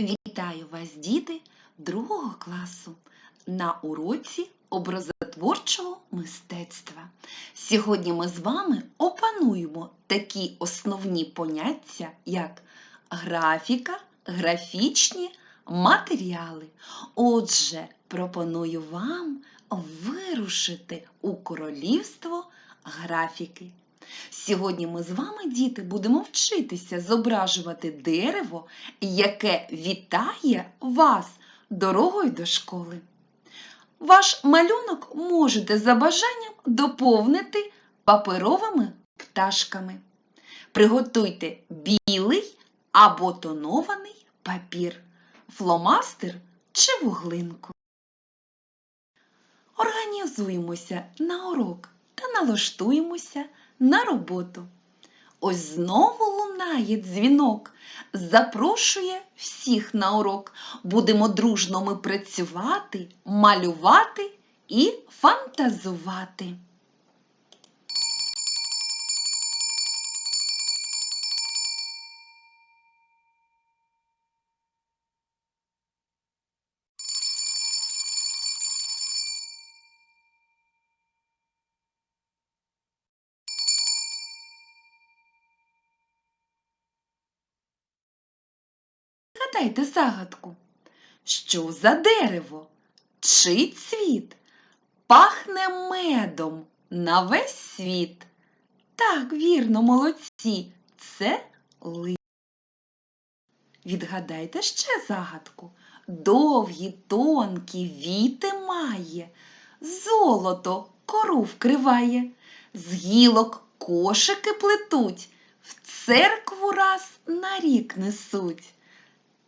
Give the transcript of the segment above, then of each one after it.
Вітаю вас, діти, другого класу на уроці образотворчого мистецтва. Сьогодні ми з вами опануємо такі основні поняття, як графіка, графічні матеріали. Отже, пропоную вам вирушити у королівство графіки. Сьогодні ми з вами, діти, будемо вчитися зображувати дерево, яке вітає вас дорогою до школи. Ваш малюнок можете за бажанням доповнити паперовими пташками. Приготуйте білий або тонований папір, фломастер чи вуглинку. Організуємося на урок та налаштуємося на роботу. Ось знову лунає дзвінок, запрошує всіх на урок. Будемо дружно ми працювати, малювати і фантазувати. Гадайте загадку. Що за дерево? Чий цвіт? Пахне медом на весь світ. Так, вірно, молодці, це ли. Відгадайте ще загадку. Довгі, тонкі віти має, золото кору вкриває, з гілок кошики плетуть, в церкву раз на рік несуть.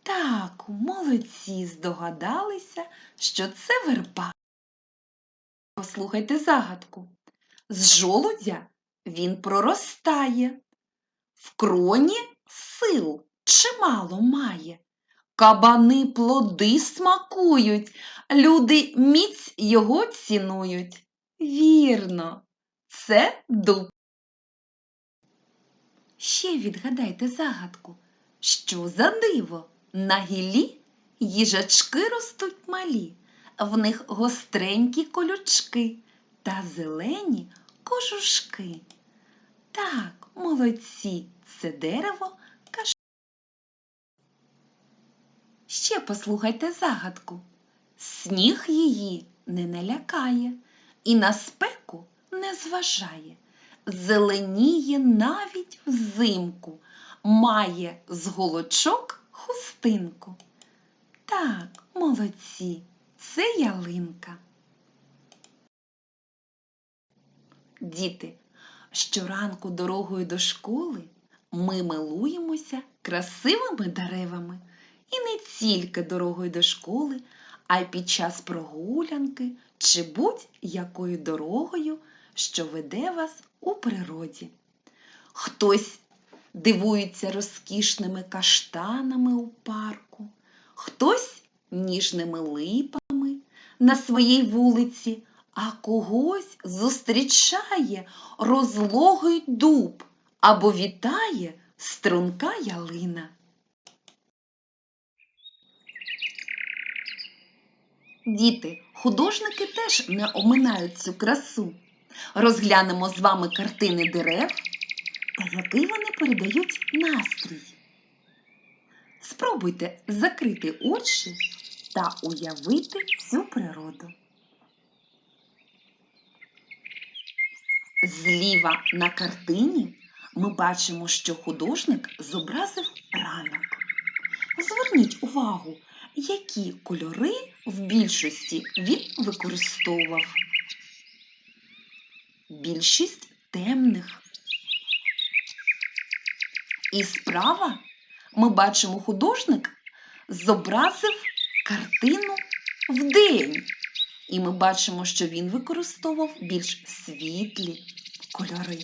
Так, молодці здогадалися, що це верба. Послухайте загадку. З жолудя він проростає, в кроні сил чимало має. Кабани плоди смакують, люди міць його цінують. Вірно, це дуб. Ще відгадайте загадку. Що за диво? На гілі їжачки ростуть малі, в них гостренькі колючки та зелені кожушки. Так, молодці, це дерево каш. Ще послухайте загадку. Сніг її не налякає і на спеку не зважає. Зеленіє навіть взимку, має з голочок хустинку. Так, молодці, це ялинка. Діти, щоранку дорогою до школи ми милуємося красивими деревами. І не тільки дорогою до школи, а й під час прогулянки чи будь-якою дорогою, що веде вас у природі. Хтось дивується розкішними каштанами у парку, хтось ніжними липами на своїй вулиці, а когось зустрічає розлогий дуб або вітає струнка ялина. Діти, художники теж не оминають цю красу. Розглянемо з вами картини дерев та вони передають настрій. Спробуйте закрити очі та уявити цю природу. Зліва на картині ми бачимо, що художник зобразив ранок. Зверніть увагу, які кольори в більшості він використовував. Більшість темних. І справа ми бачимо художник зобразив картину вдень. І ми бачимо, що він використовував більш світлі кольори.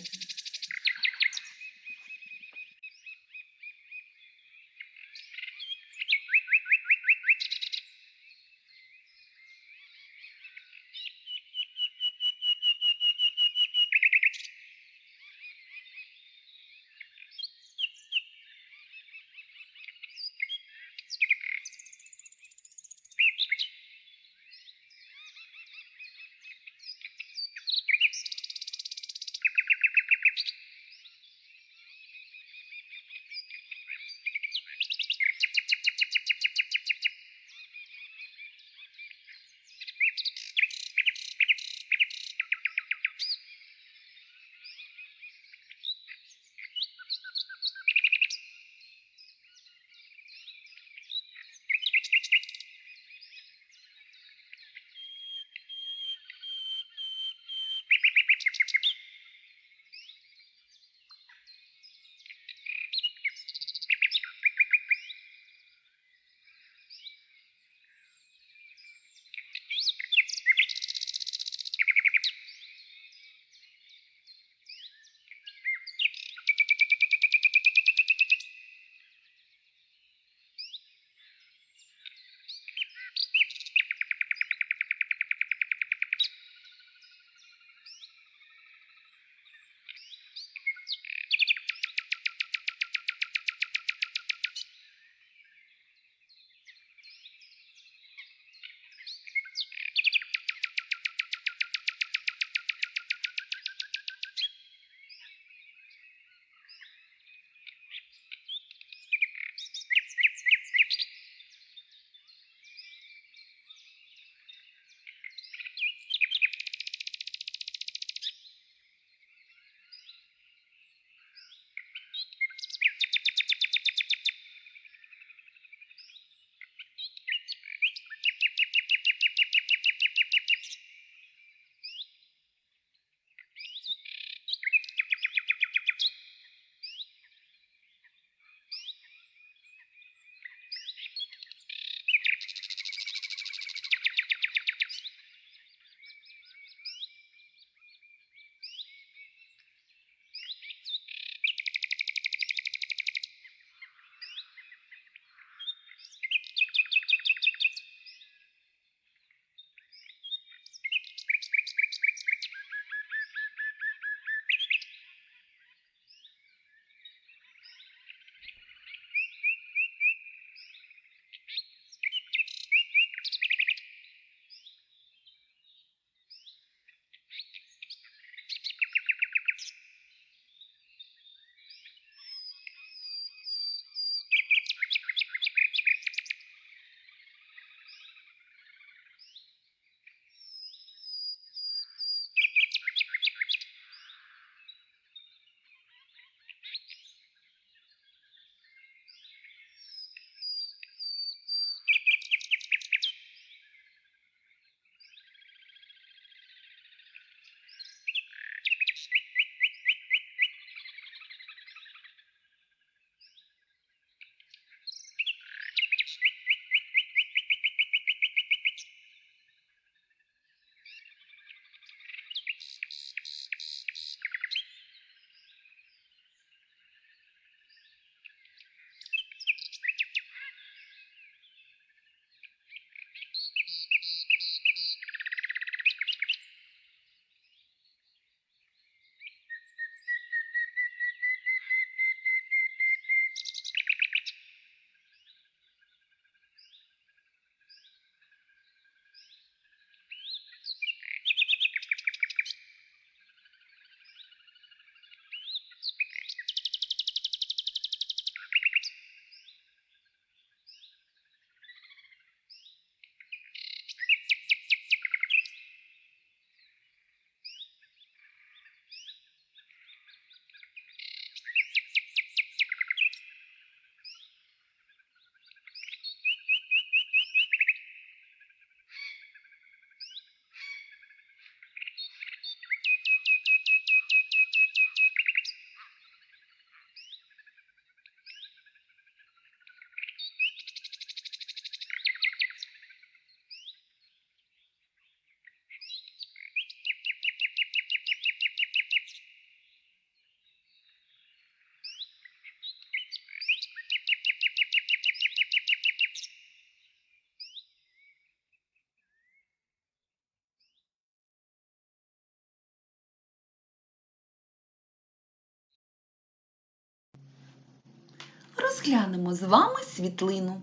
Розглянемо з вами світлину.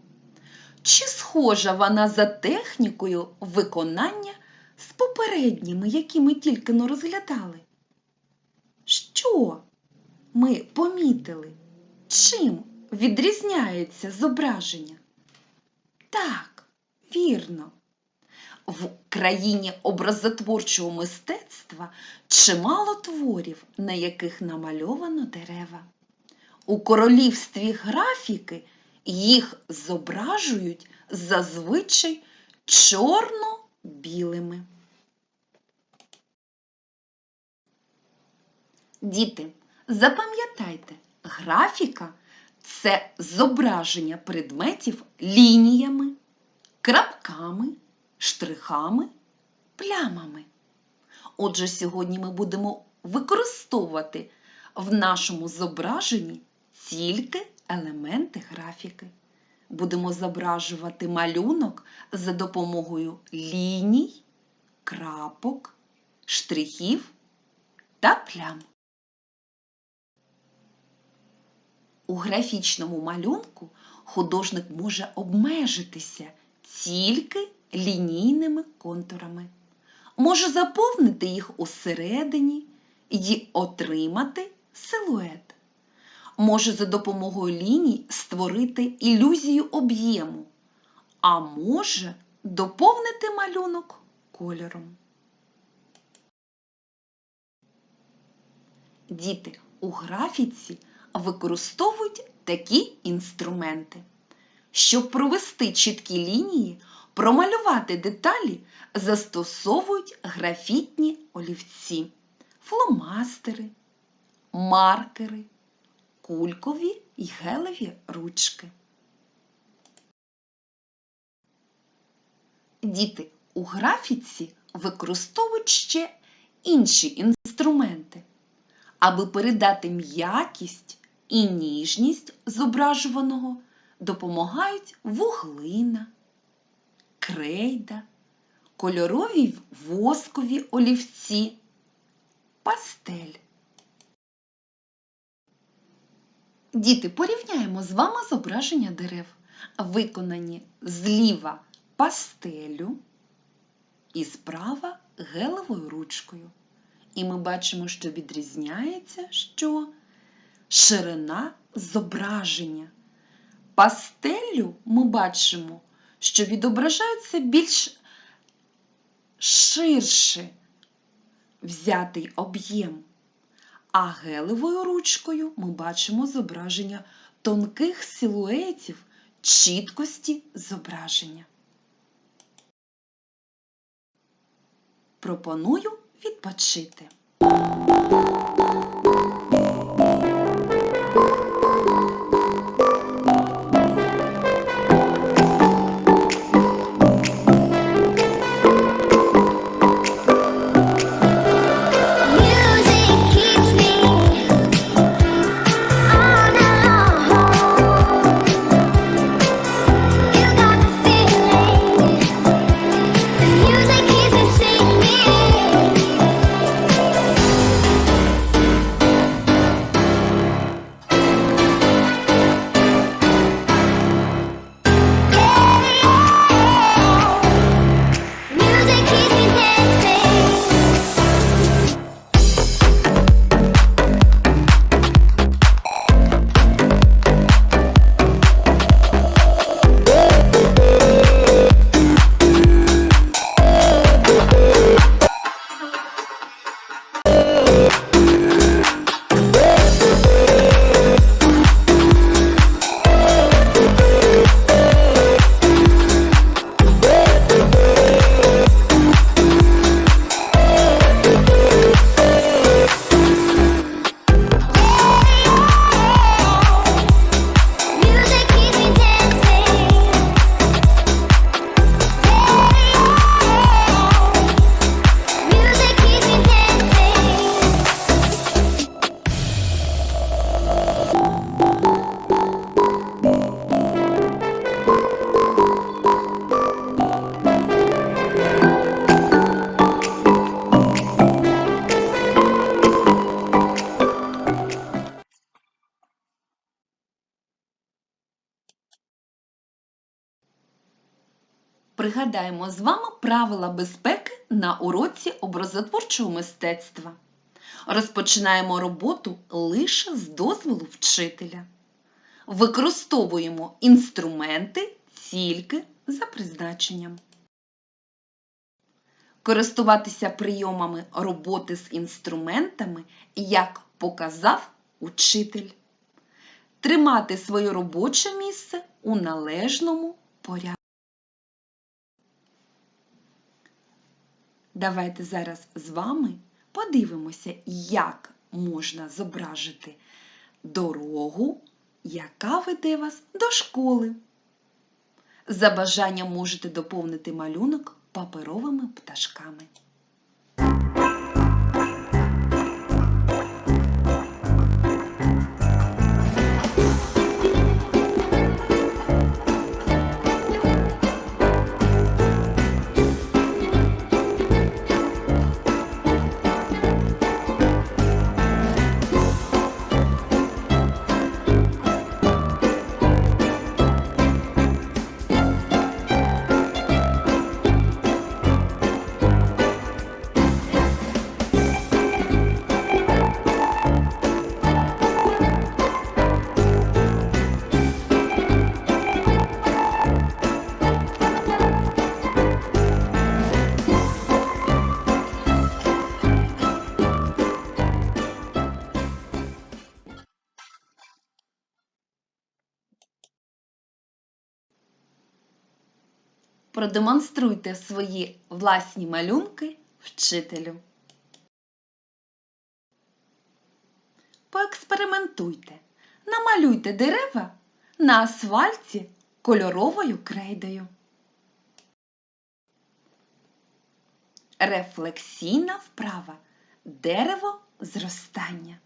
Чи схожа вона за технікою виконання з попередніми, які ми тільки но розглядали? Що ми помітили? Чим відрізняється зображення? Так, вірно. В країні образотворчого мистецтва чимало творів, на яких намальовано дерева. У королівстві графіки їх зображують зазвичай чорно-білими. Діти, запам'ятайте, графіка це зображення предметів лініями, крапками, штрихами, плямами. Отже, сьогодні ми будемо використовувати в нашому зображенні тільки елементи графіки. Будемо зображувати малюнок за допомогою ліній, крапок, штрихів та плям. У графічному малюнку художник може обмежитися тільки лінійними контурами, може заповнити їх усередині і отримати силует. Може за допомогою ліній створити ілюзію об'єму, а може доповнити малюнок кольором. Діти у графіці використовують такі інструменти. Щоб провести чіткі лінії, промалювати деталі застосовують графітні олівці, фломастери, маркери, кулькові і гелеві ручки. Діти у графіці використовують ще інші інструменти, аби передати м'якість і ніжність зображуваного допомагають вуглина, крейда, кольорові воскові олівці, пастель. Діти, порівняємо з вами зображення дерев, виконані зліва пастелю і справа гелевою ручкою. І ми бачимо, що відрізняється що ширина зображення. Пастеллю ми бачимо, що відображається більш ширше взятий об'єм. А гелевою ручкою ми бачимо зображення тонких силуетів чіткості зображення. Пропоную відпочити. Пригадаємо з вами правила безпеки на уроці образотворчого мистецтва. Розпочинаємо роботу лише з дозволу вчителя. Використовуємо інструменти тільки за призначенням. Користуватися прийомами роботи з інструментами, як показав учитель. Тримати своє робоче місце у належному порядку. Давайте зараз з вами подивимося, як можна зображити дорогу, яка веде вас до школи. За бажанням можете доповнити малюнок паперовими пташками. Продемонструйте свої власні малюнки вчителю. Поекспериментуйте. Намалюйте дерева на асфальті кольоровою крейдою. Рефлексійна вправа. Дерево зростання.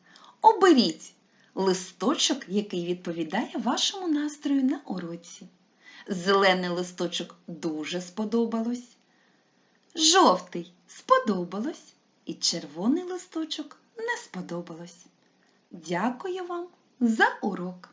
Оберіть листочок, який відповідає вашому настрою на уроці. Зелений листочок дуже сподобалось. Жовтий сподобалось. І червоний листочок не сподобалось. Дякую вам за урок!